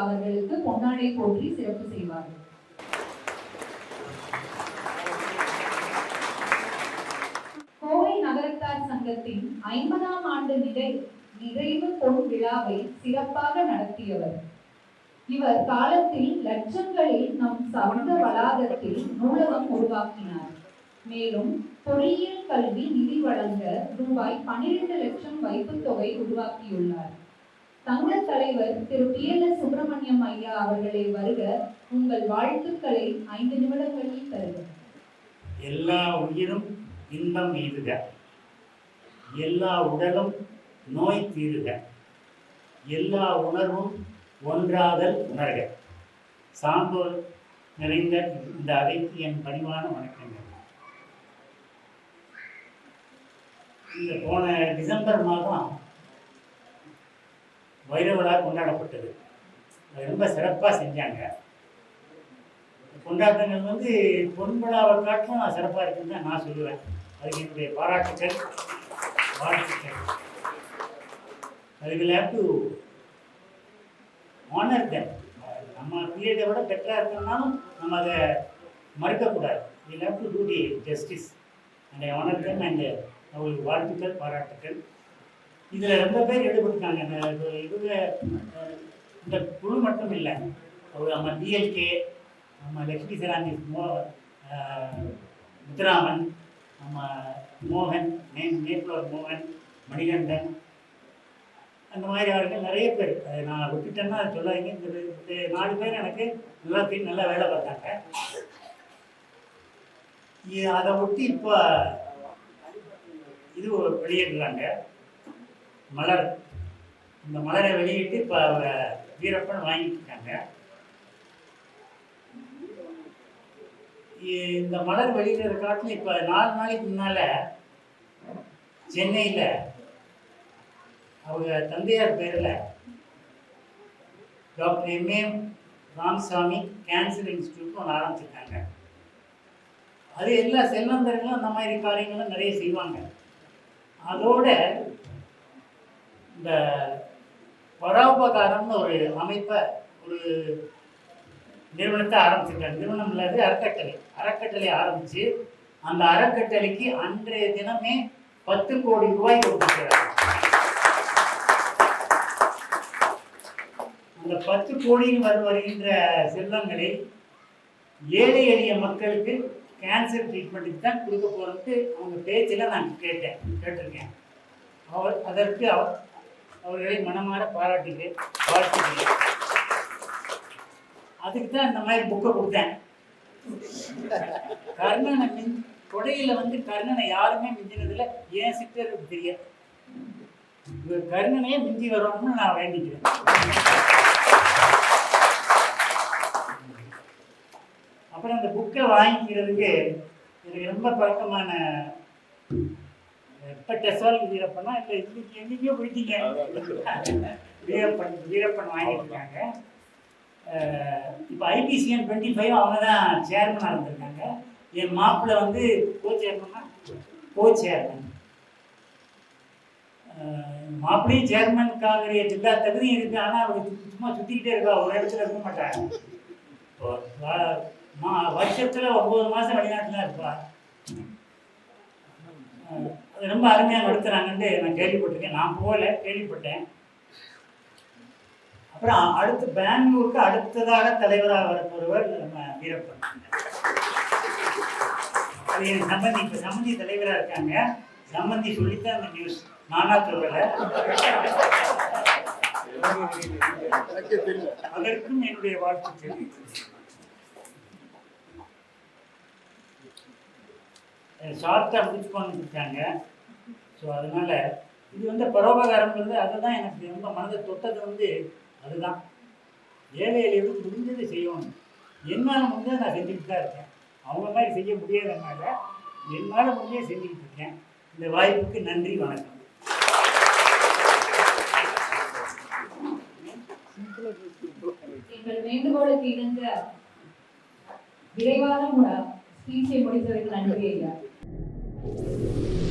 அவர்களுக்கு பொன்னாடை போற்றி சிறப்பு செய்வார்கள். கோவை நகரத்தார் சங்கத்தின் ஐம்பதாம் ஆண்டு நிறை நிறைவு பொன் விழாவை சிறப்பாக நடத்தியவர். இவர் காலத்தில் லட்சங்களில் நம் சமூக வளாகத்தில் நூலகம் உருவாக்கினார். மேலும் பொறியியல் கல்வி நிதி வழங்க ரூபாய் பன்னிரண்டு லட்சம் வைப்புத் தொகை உருவாக்கியுள்ளார். தமிழர் தலைவர் திரு பி எல் எஸ் சுப்பிரமணியம் ஐயா அவர்களை வருக உங்கள் வாழ்த்துக்களை ஐந்து நிமிடங்களில் தருக எல்லா உயிரும் இன்பம் எய்துக எல்லா உடலும் நோய் தீருக. எல்லா உணர்வும் ஒன்றாதல் உணர்க. சான்றோர் நிறைந்த இந்த அறைக்கு என் பணிவான வணக்கங்கள். இந்த போன டிசம்பர் மாதம் வைர கொண்டாடப்பட்டது. அது ரொம்ப சிறப்பாக செஞ்சாங்க. கொண்டாட்டங்கள் வந்து பொன் விழாவை காட்டிலும் சிறப்பாக இருக்குன்னு தான் நான் சொல்லுவேன். அதுக்கு என்னுடைய பாராட்டுக்கள் வாழ்த்துக்கள். அதுக்கு லேப் டு ஆனர் தம் நம்ம பீரியடை விட பெட்டராக இருக்கணும்னாலும் நம்ம அதை மறுக்கக்கூடாது. We love to do the justice and honour them and அவங்களுக்கு வாழ்த்துக்கள் பாராட்டுக்கள். இதில் ரொம்ப பேர் ஈடுபட்டாங்க இந்த இவங்க இந்த குழு மட்டும் இல்லை. அவர் நம்ம டிஎல்கே நம்ம லக்ஷ்மி சிராந்தி மோ முத்துராமன் நம்ம மோகன் நே நேப்ளவர் மோகன் மணிகண்டன் அந்த மாதிரி அவர்கள் நிறைய பேர். அதை நான் விட்டுட்டேன்னா அதை சொல்லாதீங்க இந்த நாலு பேர் எனக்கு நல்லா பின் நல்லா வேலை பார்த்தாங்க. அதை ஒட்டி இப்போ இது வெளியிடுறாங்க மலர். இந்த மலரை வெளியிட்டு இப்போ வீரப்பன் வாங்கிட்டு இருக்காங்க இந்த மலர் வெளியிடுற காட்டில் இப்போ நாலு நாளைக்கு முன்னால் சென்னையில் அவங்க தந்தையார் பேரில் doctor M A Ramasamy cancer institute ஒன்று ஆரம்பிச்சிருக்காங்க. அது எல்லா செல்வந்தர்களும் அந்த மாதிரி காரியங்களும் நிறைய செய்வாங்க. அதோட இந்த பரோபகாரம்னு ஒரு அமைப்பை ஒரு நிறுவனத்தை ஆரம்பிச்சிருக்காங்க நிறுவனம் இல்லாது அறக்கட்டளை. அறக்கட்டளை ஆரம்பித்து அந்த அறக்கட்டளைக்கு அன்றைய தினமே பத்து கோடி ரூபாய் கொடுத்துருக்கிறாங்க அந்த பத்து கோடியில் வரு வருகின்ற செல்வங்களை ஏழை எளிய மக்களுக்கு கேன்சர் ட்ரீட்மெண்ட்டுக்கு தான் கொடுக்க போகிறதுக்கு அவங்க பேச்சில் நான் கேட்டேன் கேட்டிருக்கேன். அவர் அதற்கு அவர் அவர்களை மனமாற பாராட்டுகிறேன் வாழ்த்துகிறேன். அதுக்கு தான் இந்த மாதிரி புக்கை கொடுத்தேன். கர்ணனை மின் கொடையில வந்து கர்ணனை யாருமே மிஞ்சினதில்ல ஏன் சித்தருக்கு தெரியாது. இவர் கர்ணனையே மிஞ்சி வரணும்னு நான் வேண்டிக்கிறேன். அப்புறம் அந்த புக்கை வாங்கிக்கிறதுக்கு எனக்கு ரொம்ப பழக்கமான எப்போ டெசால் வீரப்பனா இல்லை இன்னைக்கு எங்கேயோ போயிட்டீங்க. வீரப்பன் வீரப்பன் வாங்கியிருக்காங்க. இப்போ ஐபிசிஎன் டுவெண்ட்டி ஃபைவ் அவங்க தான் சேர்மனாக இருந்திருக்காங்க. என் மாப்பிள்ளை வந்து கோ சேர்மனா கோ சேர்மன் மாப்பிள்ளையும் சேர்மனுக்காக எல்லா தகுதியும் இருக்கு. ஆனால் அவங்க சும்மா சுற்றிக்கிட்டே இருக்கா ஒரு இடத்துல இருக்க மாட்டாங்க இப்போ மா வருஷத்துல ஒன்பது மாசம் வெளிநாட்டுல இருப்பா. அது ரொம்ப அருமையாக நடத்துகிறாங்கன்னு நான் கேள்விப்பட்டிருக்கேன். நான் போகல கேள்விப்பட்டேன். அப்புறம் அடுத்து பெங்களூருக்கு அடுத்ததாக தலைவராக வரப்போறவர் நம்ம வீரப்பன். அது என் சம்பந்தி இப்போ சம்பந்தி தலைவராக இருக்காங்க. சம்பந்தி சொல்லித்தான் அந்த நியூஸ் நானா சொல்லல. அதற்கும் என்னுடைய வாழ்த்துக்கள் ஷார்ட்டாக முடிச்சுக்கொண்டு இருக்காங்க ஸோ அதனால் இது வந்து பரோபகாரம்ங்கிறது அதுதான் எனக்கு ரொம்ப மனதை தொட்டது வந்து அதுதான். ஏழையில் எளியவர்களுக்கு முடிஞ்சதை செய்யணும். என்னால் முடிஞ்சதை நான் செஞ்சுக்கிட்டு தான் இருக்கேன். அவங்க மாதிரி செய்ய முடியாதனால என்னால் முடிஞ்சே செஞ்சுக்கிட்டு இருக்கேன். இந்த வாய்ப்புக்கு நன்றி வணக்கம். எங்கள் வேண்டுகோளுக்கு இணங்க விரைவாக ஸ்பீச்சை முடித்ததற்கு நன்றி ஐயா. Música